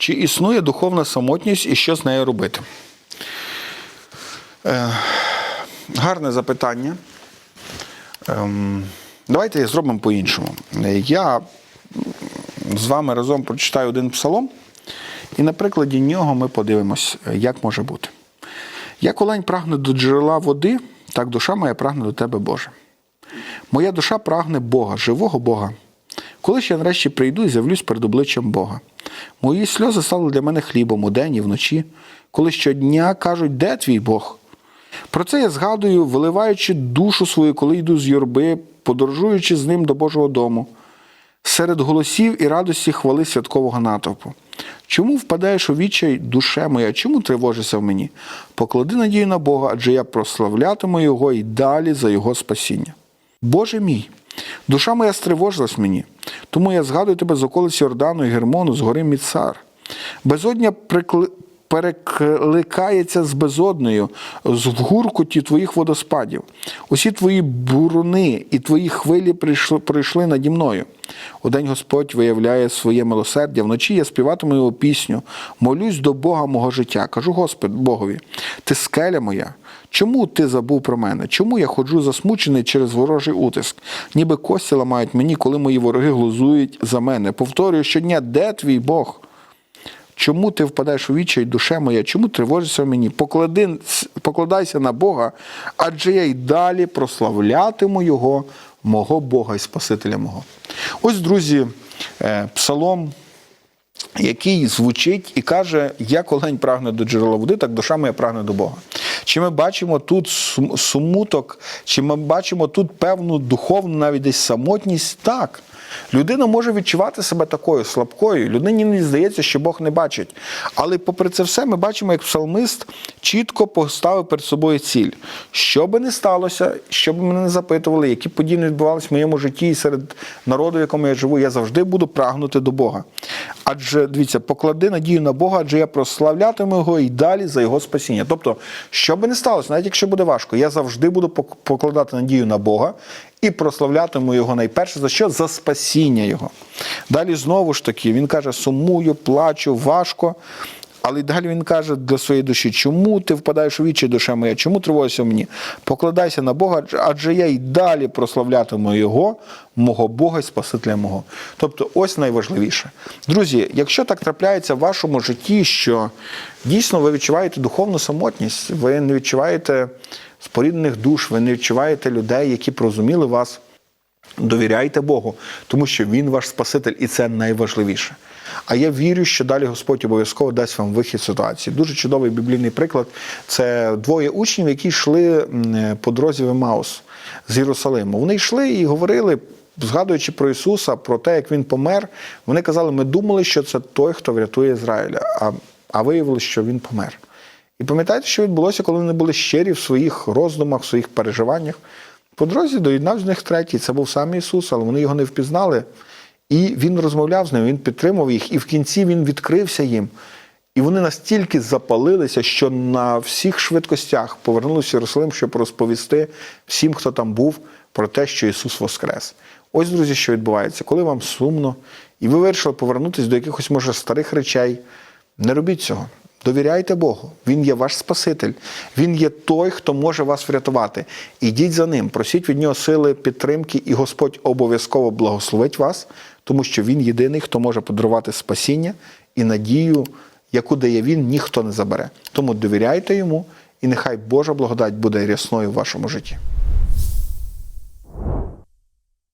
Чи існує духовна самотність і що з нею робити? Е, гарне запитання. Ем, давайте зробимо по-іншому. Е, Я з вами разом прочитаю один псалом, і на прикладі нього ми подивимось, е, як може бути. Як олень прагне до джерела води, так душа моя прагне до тебе, Боже. Моя душа прагне Бога, живого Бога. Коли ж я нарешті прийду і з'явлюсь перед обличчям Бога. Мої сльози стали для мене хлібом удень і вночі, коли щодня кажуть, де твій Бог? Про це я згадую, виливаючи душу свою, коли йду з юрби, подорожуючи з ним до Божого дому, серед голосів і радості хвали святкового натовпу. Чому впадаєш у відчай, душе моя, чому тривожишся в мені? Поклади надію на Бога, адже я прославлятиму Його і далі за Його спасіння. Боже мій, душа моя стривожилась мені, тому я згадую тебе з околиць Йордану і Гермону, з гори Міцар. Безодня прикли... перекликається з безодною, з в гуркоті твоїх водоспадів. Усі твої буруни і твої хвилі прийшли, прийшли наді мною. Удень Господь виявляє своє милосердя, вночі я співатиму його пісню, молюсь до Бога мого життя. Кажу, Господь Богові, ти скеля моя. Чому ти забув про мене? Чому я ходжу засмучений через ворожий утиск? Ніби кості ламають мені, коли мої вороги глузують за мене. Повторюю щодня, де твій Бог? Чому ти впадаєш у відчай, душе моя? Чому тривожишся в мені? Поклади, покладайся на Бога, адже я й далі прославлятиму Його, мого Бога і Спасителя мого. Ось, друзі, е, псалом, який звучить і каже: як олень прагне до джерела води, так душа моя прагне до Бога. Чи ми бачимо тут сумуток, чи ми бачимо тут певну духовну навіть десь самотність? Так. Людина може відчувати себе такою слабкою. Людині не здається, що Бог не бачить. Але попри це все, ми бачимо, як псалмист чітко поставив перед собою ціль. Що би не сталося, що б мене не запитували, які події не відбувалися в моєму житті і серед народу, в якому я живу, я завжди буду прагнути до Бога. Адже дивіться, поклади надію на Бога, адже я прославлятиму його і далі за його спасіння. Тобто, що би не сталося, навіть якщо буде важко, я завжди буду покладати надію на Бога і прославлятиму його найперше за що? За спасіння Його. Далі знову ж таки, він каже: сумую, плачу, важко. Але далі він каже для своєї душі, чому ти впадаєш у вічі, душа моя, чому тривожишся мені? Покладайся на Бога, адже я й далі прославлятиму Його, мого Бога і Спасителя мого. Тобто, ось найважливіше. Друзі, якщо так трапляється в вашому житті, що дійсно ви відчуваєте духовну самотність, ви не відчуваєте споріднених душ, ви не відчуваєте людей, які порозуміли вас. Довіряйте Богу, тому що Він ваш Спаситель, і це найважливіше. А я вірю, що далі Господь обов'язково дасть вам вихід ситуації. Дуже чудовий біблійний приклад. Це двоє учнів, які йшли по дорозі в Емаус з Єрусалиму. Вони йшли і говорили, згадуючи про Ісуса, про те, як Він помер. Вони казали, ми думали, що це той, хто врятує Ізраїля, а, а виявилось, що він помер. І пам'ятаєте, що відбулося, коли вони були щирі в своїх роздумах, в своїх переживаннях. По дорозі доєднав з них третій. Це був сам Ісус, але вони його не впізнали. І він розмовляв з ними, він підтримував їх, і в кінці він відкрився їм. І вони настільки запалилися, що на всіх швидкостях повернулися в Єрусалим, щоб розповісти всім, хто там був, про те, що Ісус воскрес. Ось, друзі, що відбувається, коли вам сумно, і ви вирішили повернутися до якихось, може, старих речей, не робіть цього. Довіряйте Богу, Він є ваш Спаситель, Він є той, хто може вас врятувати. Ідіть за ним, просіть від нього сили, підтримки, і Господь обов'язково благословить вас, тому що Він єдиний, хто може подарувати спасіння і надію, яку дає Він, ніхто не забере. Тому довіряйте йому, і нехай Божа благодать буде рясною в вашому житті.